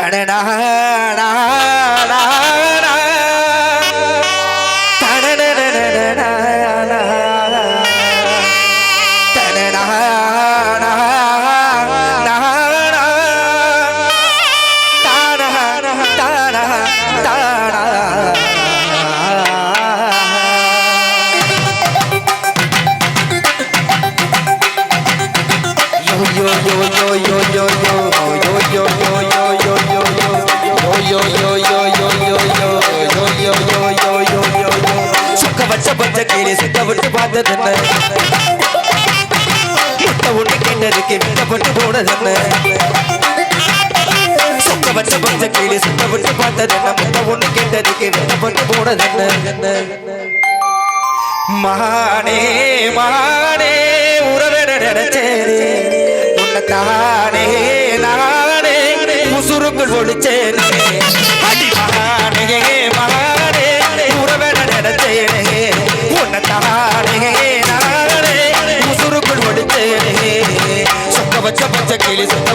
தடனா சுக்க சுத்த விட்டு பார்த்தது முட்டை ஒண்ணு கேட்டதுக்கு வெட்டப்பட்டு போனது வச்ச பச்சை கீழே சுத்த விட்டு ஒண்ணு மானே மானே நினைச்சேனே. உன்னை தானே நானே ஒழிச்சேனே அடி மகானே மகானே உறவிட நினைச்சேனே. உன்னை தானே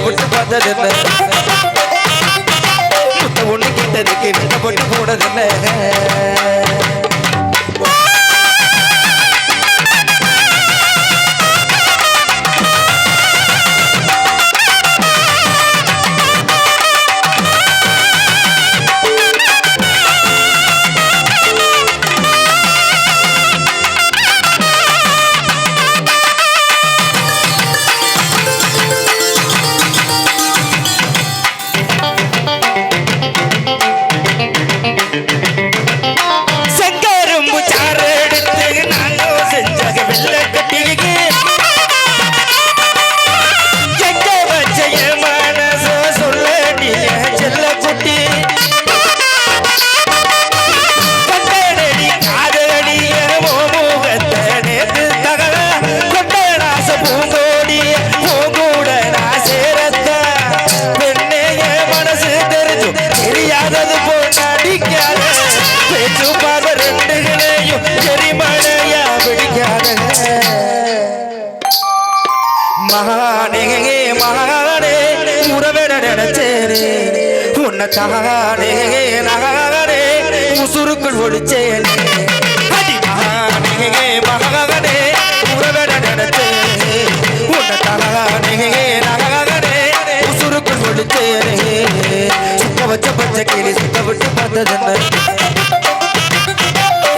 விட்டு பார்த்தது முத்த ஒண்ணு கேட்டதுக்கு விட்ட போட்டு போனதில்லை மகானே மகானே உறவிட நினைச்சேனே உன்னை தானே நகானே உசுருக்குள் ஒழிச்சேனே அடி மகானே மகானே உறவிட நினைச்சேனே உன்னை தானே நகானே உசுருக்குள் ஒழிச்சேனே சுத்த வச்ச பச்சை கிளி சுத்த விட்டு பார்த்தது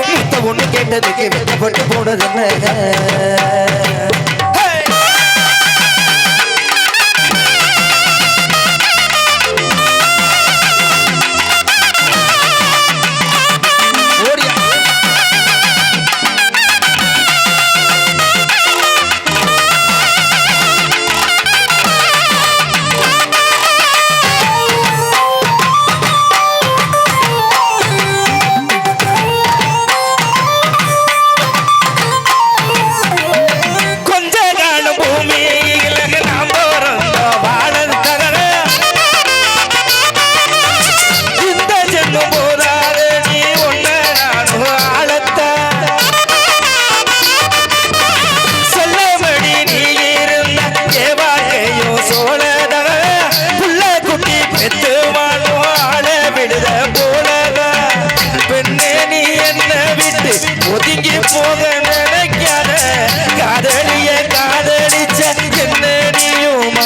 முத்த ஒண்ணு கேட்டதுக்கு வெட்டப்பட்டு போனது கொஞ்ச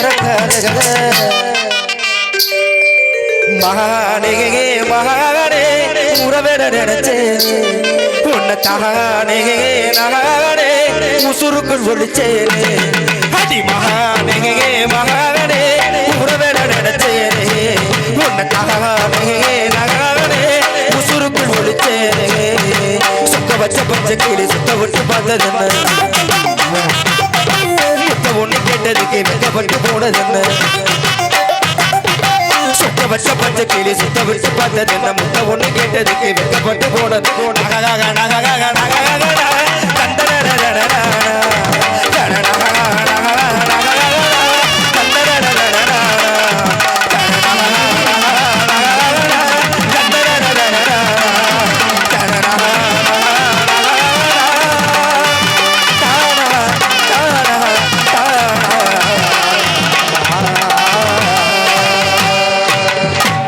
நீயும் மகானே மகானே உறவிட நினைச்சேன் உன்னை தானே நகானே உசுருக்கு ஒழிச்சேனே அடி மகானே மகானே வெட்டப்பட்டு சுத்த வச்ச பச்சை கிளி சுத்த விட்டு பார்த்தது என்ன? முட்டை ஒண்ணு கேட்டதுக்கு வெக்கப்பட்டு போனது. நகக